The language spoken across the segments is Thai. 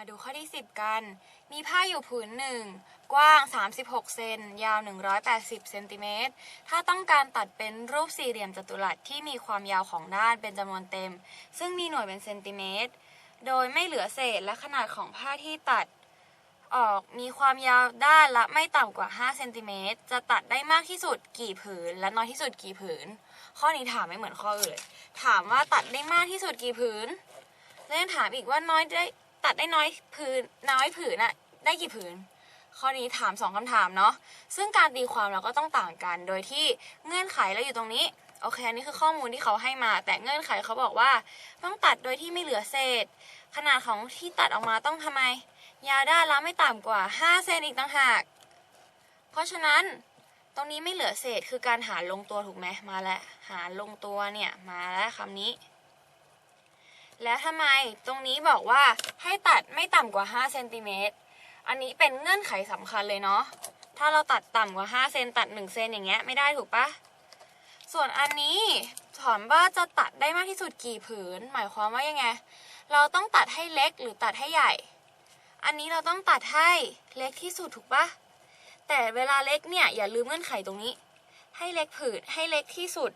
มาดูข้อที่ 10 กัน มีผ้าอยู่ผืนหนึ่ง กว้าง 36 เซน ยาว 180 เซนติเมตร ถ้าต้องการตัดเป็นรูปสี่เหลี่ยมจัตุรัสที่มีความยาวของด้านเป็นจำนวนเต็ม ซึ่งมีหน่วยเป็นเซนติเมตร โดยไม่เหลือเศษและขนาดของผ้าที่ตัดออกมีความยาวด้านละไม่ต่ำกว่า 5 เซนติเมตร จะตัดได้มากที่สุดกี่ผืน และน้อยที่สุดกี่ผืน ข้อนี้ถามไม่เหมือนข้ออื่น ถามว่าตัดได้มากที่สุดกี่ผืน แล้วยังถามอีกว่าน้อยได้ ตัดได้น้อยผืนน้อยผืนอะได้กี่ผืน ข้อนี้ถามสองคำถามเนาะซึ่งการตีความเราก็ต้องต่างกัน โดยที่เงื่อนไขเราอยู่ตรงนี้โอเคอันนี้คือข้อมูลที่เขาให้มา แต่เงื่อนไขเขาบอกว่า ต้องตัดโดยที่ไม่เหลือเศษ ขนาดของที่ตัดออกมาต้องทำไม ยาวด้านละไม่ต่ำกว่า 5 เซนอีกต่างหาก เพราะฉะนั้นตรงนี้ไม่เหลือเศษคือการหารลงตัวถูกไหมมาแล้วหารลงตัวเนี่ยมาแล้วคำนี้ แล้วทำไมตรงนี้บอกว่าให้ตัดไม่ต่ำกว่า5เซนติเมตรอันนี้เป็นเงื่อนไขสำคัญเลยเนาะถ้าเราตัดต่ำกว่า5เซนตัด1เซนอย่างเงี้ยไม่ได้ถูกปะส่วนอันนี้ถามว่าจะตัดได้มากที่สุดกี่ผืน หมายความว่ายังไง เราต้องตัดให้เล็กหรือตัดให้ใหญ่ อันนี้เราต้องตัดให้เล็กที่สุดถูกปะแต่เวลาเล็กเนี่ยอย่าลืมเงื่อนไขตรงนี้ ให้เล็กผืนให้เล็กที่สุด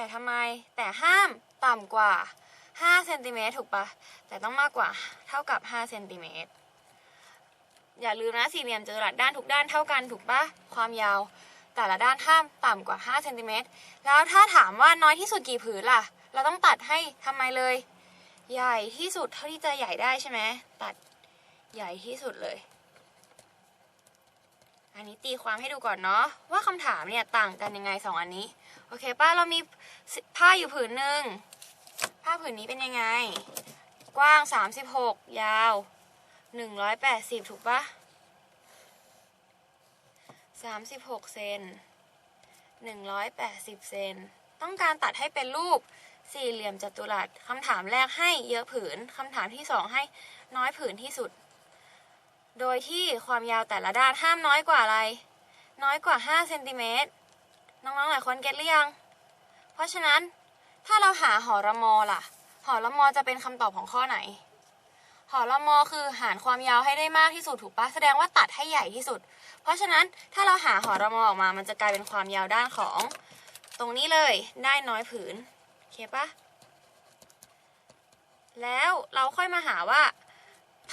แต่ทำไมแต่ห้ามต่ำกว่า5เซนติเมตรถูกปะแต่ต้องมากกว่าเท่ากับ5เซนติเมตรอย่าลืมนะสี่เหลี่ยมจัตุรัสด้านทุกด้านเท่ากันถูกปะความยาว แต่ละด้านห้ามต่ำกว่า5เซนติเมตรแล้วถ้าถามว่าน้อยที่สุดกี่ผืนล่ะ เราต้องตัดให้ทำไมเลย ใหญ่ที่สุดเท่าที่จะใหญ่ได้ใช่ไหมตัดใหญ่ที่สุดเลย อันนี้ตีความให้ดูก่อนเนาะว่าคำถามเนี่ยต่างกันยังไงสองอันนี้ โอเคป้าเรามีผ้าอยู่ผืนหนึ่งผ้าผืนนี้เป็นยังไง กว้าง 36 ยาว 180 ถูกปะ36 เซน180 เซนต้องการตัดให้เป็นรูปสี่เหลี่ยมจัตุรัสคำถามแรกให้เยอะผืนคำถามที่สองให้น้อยผืนที่สุด โดยที่ความยาวแต่ละด้านห้ามน้อยกว่าอะไร น้อยกว่า 5 เซนติเมตร น้องๆ หลายคนเก็ตหรือยัง เพราะฉะนั้นถ้าเราหาหอระมอล่ะ หอระมอจะเป็นคำตอบของข้อไหน หอระมอคือหารความยาวให้ได้มากที่สุดถูกปะแสดงว่าตัดให้ใหญ่ที่สุด เพราะฉะนั้นถ้าเราหาหอระมอออกมา มันจะกลายเป็นความยาวด้านของ ตรงนี้เลยได้น้อยผืน โอเคปะแล้วเราค่อยมาหาว่า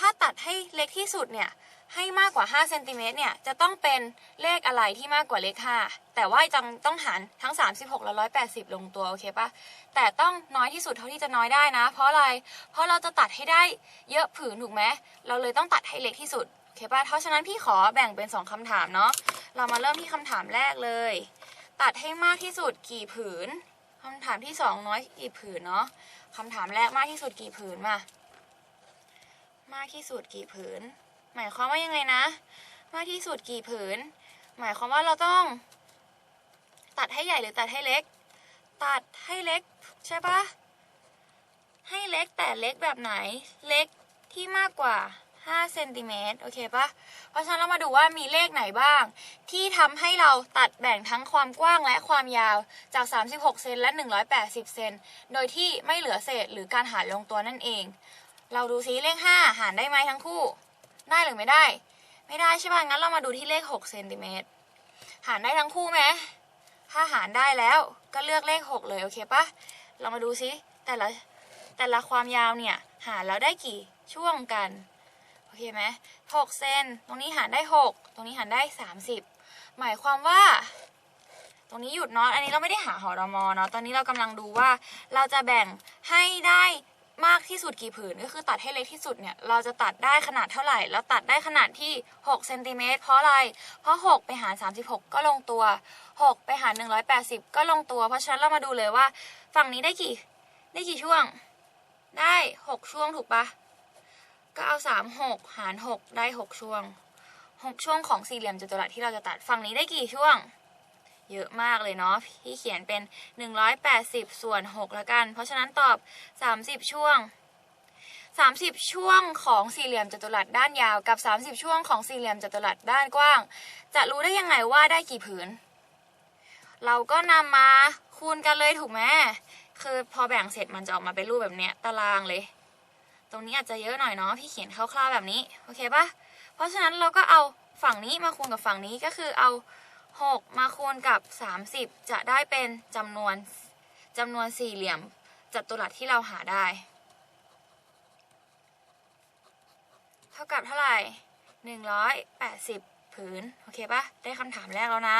ถ้าตัดให้เล็กที่สุดเนี่ยให้มากกว่า5เซนติเมตรเนี่ยจะต้องเป็นเลขอะไรที่มากกว่าเลข5แต่ว่าจังต้องหารทั้ง 36 และ 180 ลงตัวโอเคปะแต่ต้องน้อยที่สุดเท่าที่จะน้อยได้นะ เพราะอะไร เพราะเราจะตัดให้ได้เยอะผืนถูกไหมเราเลยต้องตัดให้เล็กที่สุดโอเคปะเพราะฉะนั้นพี่ขอแบ่งเป็น 2คำถามเนาะเรามาเริ่มที่คำถามแรกเลย ตัดให้มากที่สุดกี่ผืนคำถามที่ 2 น้อยกี่ผืนเนาะคำถามแรกมากที่สุดกี่ผืนมา มากที่สุดกี่ผืน หมายความว่ายังไงนะ มากที่สุดกี่ผืน หมายความว่าเราต้อง ตัดให้ใหญ่หรือตัดให้เล็ก ตัดให้เล็กใช่ปะให้เล็กแต่เล็กแบบไหน เล็กที่มากกว่า5เซนติเมตรโอเคปะเพราะฉะนั้นเรามาดูว่ามีเลขไหนบ้าง ที่ทำให้เราตัดแบ่งทั้งความกว้างและความยาวจาก 36 เซนและ 180 เซน โดยที่ไม่เหลือเศษหรือการหารลงตัวนั่นเอง เราดูซิเลข5หารได้ไหมทั้งคู่ ได้หรือไม่ได้ ไม่ได้ใช่ป่ะงั้นเรามาดูที่เลข6เซนติเมตรหารได้ทั้งคู่ไหมถ้าหารได้แล้วก็เลือกเลข6เลยโอเคปะเรามาดูซิแต่ละแต่ละความยาวเนี่ยหารแล้วได้กี่ช่วงกันโอเคไหม6เซนตรงนี้หารได้6ตรงนี้หารได้30หมายความว่า ตรงนี้หยุดเนาะอันนี้เราไม่ได้หาหอรมอเนาะตอนนี้เรากำลังดูว่าเราจะแบ่งให้ได้ ที่สุดกี่ผืนก็คือตัดให้เล็กที่สุดเนี่ยเราจะตัดได้ขนาดเท่าไหร่ แล้วตัดได้ขนาดที่6เซนติเมตรเพราะอะไร เพราะ 6 ไปหาร 36 ก็ลงตัว 6 ไปหาร 180 ก็ลงตัว เพราะฉะนั้นเรามาดูเลยว่าฝั่งนี้ได้กี่ได้กี่ช่วง ได้ 6 ช่วงถูกปะก็เอา 3 6 หาร 6 ได้ 6 ช่วง 6 ช่วงของสี่เหลี่ยมจัตุรัสที่เราจะตัดฝั่งนี้ได้กี่ช่วง เยอะมากเลยเนาะพี่เขียนเป็น 180 ส่วน 6 แล้วกัน เพราะฉะนั้นตอบ 30 ช่วง 30 ช่วงของสี่เหลี่ยมจัตุรัสด้านยาวกับ 30 ช่วงของสี่เหลี่ยมจัตุรัสด้านกว้าง จะรู้ได้ยังไงว่าได้กี่ผืน เราก็นำมาคูณกันเลยถูกไหมคือพอแบ่งเสร็จมันจะออกมาเป็นรูปแบบเนี้ยตารางเลย ตรงนี้อาจจะเยอะหน่อยเนาะพี่เขียนคร่าวๆแบบนี้โอเคปะเพราะฉะนั้นเราก็เอาฝั่งนี้มาคูณกับฝั่งนี้ก็คือเอา 6 มาคูณกับ 30 จะได้เป็นจำนวนจำนวนสี่เหลี่ยมจัตุรัสที่เราหาได้ เท่ากับเท่าไหร่ 180 ผืน โอเคปะได้คำถามแรกแล้วนะ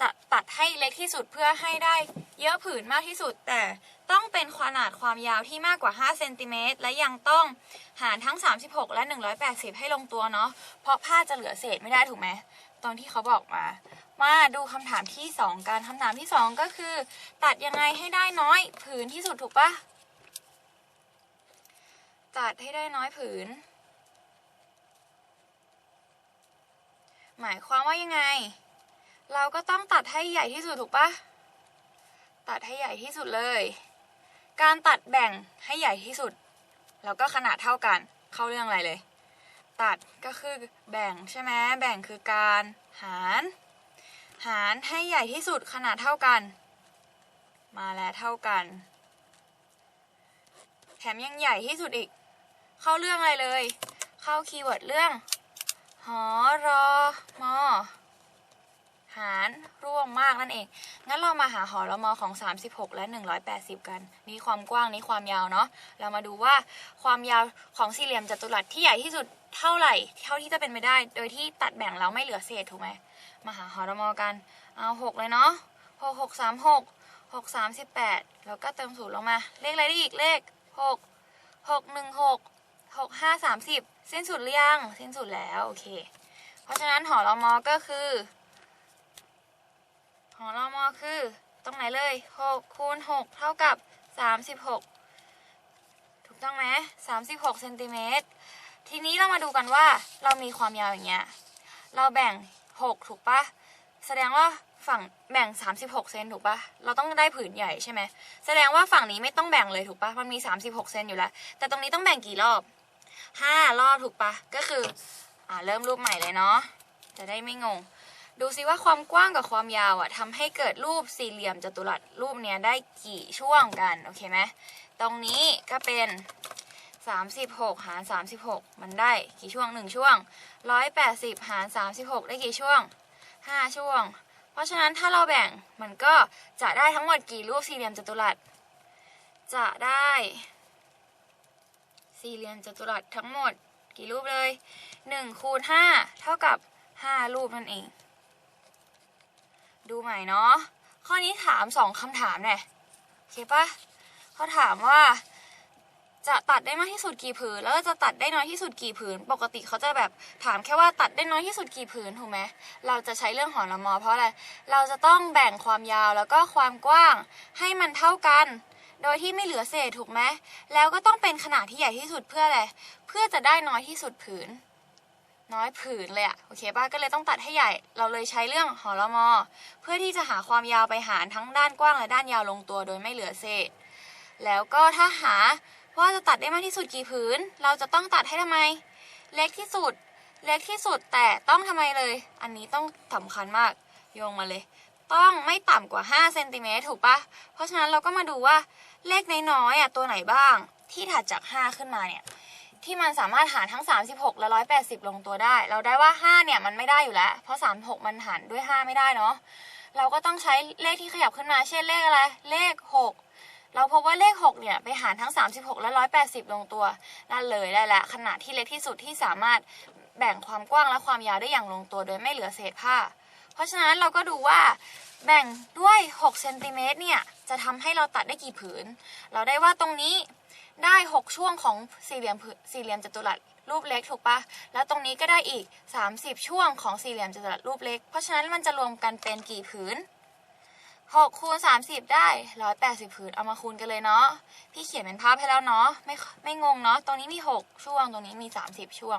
ตตัดให้เล็กที่สุดเพื่อให้ได้เยอะผืนมากที่สุด แต่ต้องเป็นขนาดความยาวที่มากกว่า 5 เซนติเมตรและยังต้องหารทั้ง 36 และ 180 ให้ลงตัวเนาะเพราะผ้าจะเหลือเศษไม่ได้ถูกไหมตอนที่เขาบอกมา มาดูคำถามที่ 2กันคำถามที่ 2 ก็คือ ตัดยังไงให้ได้น้อยผืนที่สุดถูกปะตัดให้ได้น้อยผืน หมายความว่ายังไง เราก็ต้องตัดให้ใหญ่ที่สุดถูกปะตัดให้ใหญ่ที่สุดเลย การตัดแบ่งให้ใหญ่ที่สุด แล้วก็ขนาดเท่ากัน เข้าเรื่องอะไรเลย ตัดก็คือแบ่งใช่ไหมแบ่งคือการหาร หารให้ใหญ่ที่สุดขนาดเท่ากัน มาแล้วเท่ากัน แถมยังใหญ่ที่สุดอีก เข้าเรื่องอะไรเลย เข้าคีย์เวิร์ดเรื่อง หอรอมอ หารร่วมมากนั่นเอง งั้นเรามาหาหอรมอของ 36 และ 180 กัน นี่ความกว้างนี่ความยาวเนาะ เรามาดูว่าความยาวของสี่เหลี่ยมจัตุรัสที่ใหญ่ที่สุดเท่าไหร่ เท่าที่จะเป็นไปได้ โดยที่ตัดแบ่งแล้วไม่เหลือเศษถูกไหม มาหาหอรมอกัน เอา 6 เลยเนาะ 6 6 3 6 6 3 18 แล้วก็เติมศูนย์ลงมา เลขอะไรได้อีกเลข 6 6 1 6 6 5 30 สิ้นสุดหรือยัง สิ้นสุดแล้ว โอเค เพราะฉะนั้นหอรมอก็คือ หอรมอคือ ตรงไหนเลย6คูณ6เท่ากับ 36 ถูกต้องไหม36เซนติเมตรทีนี้เรามาดูกันว่าเรามีความยาวอย่างเงี้ย เราแบ่ง 6 ถูกปะแสดงว่าฝั่งแบ่ง 36เซนถูกปะเราต้องได้ผืนใหญ่ใช่ไหมแสดงว่าฝั่งนี้ไม่ต้องแบ่งเลยถูกปะมันมี 36เซนอยู่แล้ว แต่ตรงนี้ต้องแบ่งกี่รอบ 5 รอบถูกปะก็คืออ่าเริ่มรูปใหม่เลยเนาะจะได้ไม่งง ดูซิว่าความกว้างกับความยาวอะทำให้เกิดรูปสี่เหลี่ยมจัตุรัสรูปเนี้ยได้กี่ช่วงกัน โอเคไหม ตรงนี้ก็เป็น 36 หาร 36 มันได้กี่ช่วง 1 ช่วง 180 หาร 36 ได้กี่ช่วง 5 ช่วง เพราะฉะนั้นถ้าเราแบ่งมันก็จะได้ทั้งหมดกี่รูปสี่เหลี่ยมจัตุรัส จะได้สี่เหลี่ยมจัตุรัสทั้งหมดกี่รูปเลย1คูณ5เท่ากับ 5 รูปนั่นเอง ดูใหม่เนาะ ข้อนี้ถาม2คำถามเนี่ยโอเคปะเขาถามว่า จะตัดได้มากที่สุดกี่ผืน แล้วจะตัดได้น้อยที่สุดกี่ผืน ปกติเขาจะแบบถามแค่ว่าตัดได้น้อยที่สุดกี่ผืนถูกไหมเราจะใช้เรื่องหอละมอ เพราะอะไร เราจะต้องแบ่งความยาวแล้วก็ความกว้างให้มันเท่ากัน โดยที่ไม่เหลือเศษถูกไหมแล้วก็ต้องเป็นขนาดที่ใหญ่ที่สุดเพื่ออะไร เพื่อจะได้น้อยที่สุดผืน น้อยผืนเลยอะโอเคป่ะก็เลยต้องตัดให้ใหญ่ เราเลยใช้เรื่องหอละมอ เพื่อที่จะหาความยาวไปหารทั้งด้านกว้างและด้านยาวลงตัวโดยไม่เหลือเศษ แล้วก็ถ้าหาว่าจะตัดได้มากที่สุดกี่ผืน เราจะต้องตัดให้ทำไม เล็กที่สุด เล็กที่สุดแต่ต้องทำไมเลย อันนี้ต้องสำคัญมากโยงมาเลย ต้องไม่ต่ำกว่า5เซนติเมตรถูกปะเพราะฉะนั้นเราก็มาดูว่าเลขน้อยๆอะตัวไหนบ้าง ที่ถัดจาก 5 ขึ้นมาเนี่ย ที่มันสามารถหารทั้ง 36 และ 180 ลงตัวได้ เราได้ว่า 5 เนี่ยมันไม่ได้อยู่แล้ว เพราะ 36 มันหารด้วย 5 ไม่ได้เนาะ เราก็ต้องใช้เลขที่ขยับขึ้นมา เช่นเลขอะไร เลข 6 เราพบว่าเลข 6 เนี่ยไปหารทั้ง 36 และ 180 ลงตัวนั่นเลยได้แล้วขนาดที่เล็กที่สุดที่สามารถแบ่งความกว้างและความยาวได้อย่างลงตัวโดยไม่เหลือเศษผ้า เพราะฉะนั้นเราก็ดูว่าแบ่งด้วย6เซนติเมตรเนี่ยจะทำให้เราตัดได้กี่ผืน เราได้ว่าตรงนี้ ได้ 6 ช่วงของสี่เหลี่ยมสี่เหลี่ยมจัตุรัสรูปเล็กถูกปะแล้วตรงนี้ก็ได้อีก 30 ช่วงของสี่เหลี่ยมจัตุรัสรูปเล็ก เพราะฉะนั้นมันจะรวมกันเป็นกี่ผืน6คูณ30 ได้ 180ผืนเอามาคูณกันเลยเนาะ พี่เขียนเป็นภาพให้แล้วเนาะ ไม่ไม่งงเนาะ ตรงนี้มี 6 ช่วง ตรงนี้มี 30 ช่วง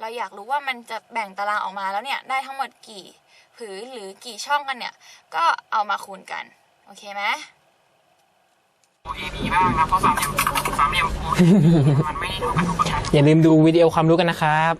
เราอยากรู้ว่ามันจะแบ่งตารางออกมาแล้วเนี่ย ได้ทั้งหมดกี่ผืนหรือกี่ช่องกันเนี่ย ก็เอามาคูณกัน โอเคไหม OAB บ้างนะเพราะสามเหลี่ยมสามเหลี่ยม OAB มันไม่เท่ากันทุกประการ อย่าลืมดูวิดีโอความรู้กันนะครับ